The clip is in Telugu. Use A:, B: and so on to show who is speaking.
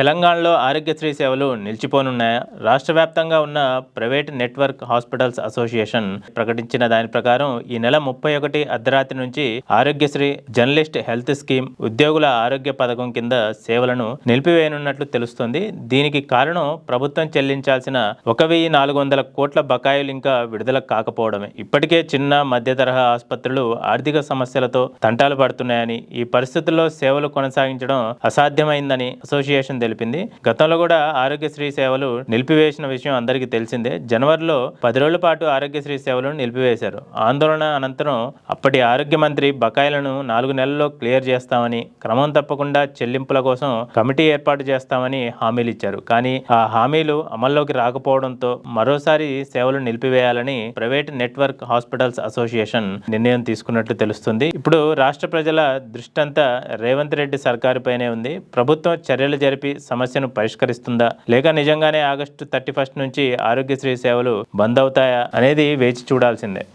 A: తెలంగాణలో ఆరోగ్యశ్రీ సేవలు నిలిచిపోనున్నాయా? రాష్ట్ర వ్యాప్తంగా ఉన్న ప్రైవేట్ నెట్వర్క్ హాస్పిటల్స్ అసోసియేషన్ ప్రకటించిన దాని ప్రకారం ఈ నెల ముప్పై ఒకటి అర్ధరాత్రి నుంచి ఆరోగ్యశ్రీ జర్నలిస్ట్ హెల్త్ స్కీమ్ ఉద్యోగుల ఆరోగ్య పథకం కింద సేవలను నిలిపివేయనున్నట్లు తెలుస్తోంది. దీనికి కారణం ప్రభుత్వం చెల్లించాల్సిన ఒక వెయ్యి నాలుగు వందల కోట్ల బకాయిలు ఇంకా విడుదల కాకపోవడమే. ఇప్పటికే చిన్న మధ్య తరహా ఆసుపత్రులు ఆర్థిక సమస్యలతో తంటాలు పడుతున్నాయని ఈ పరిస్థితుల్లో సేవలు కొనసాగించడం అసాధ్యమైందని అసోసియేషన్ తెలిపింది. గతంలో కూడా ఆరోగ్యశ్రీ సేవలు నిలిపివేసిన విషయం అందరికీ తెలిసిందే. జనవరిలో పది రోజుల పాటు ఆరోగ్యశ్రీ సేవలను నిలిపివేశారు. ఆందోళన అనంతరం అప్పటి ఆరోగ్య మంత్రి బకాయిలను నాలుగు నెలల్లో క్లియర్ చేస్తామని క్రమం తప్పకుండా చెల్లింపుల కోసం కమిటీ ఏర్పాటు చేస్తామని హామీలు ఇచ్చారు. కానీ ఆ హామీలు అమల్లోకి రాకపోవడంతో మరోసారి సేవలు నిలిపివేయాలని ప్రైవేట్ నెట్వర్క్ హాస్పిటల్స్ అసోసియేషన్ నిర్ణయం తీసుకున్నట్లు తెలుస్తుంది. ఇప్పుడు రాష్ట్ర ప్రజల దృష్టంతా రేవంత్ రెడ్డి సర్కారుపైనే ఉంది. ప్రభుత్వం చర్యలు జరిపి సమస్యను పరిష్కరిస్తుందా? లేక నిజంగానే ఆగస్టు థర్టీ ఫస్ట్ నుంచి ఆరోగ్యశ్రీ సేవలు బంద్ అవుతాయా అనేది వేచి చూడాల్సిందే.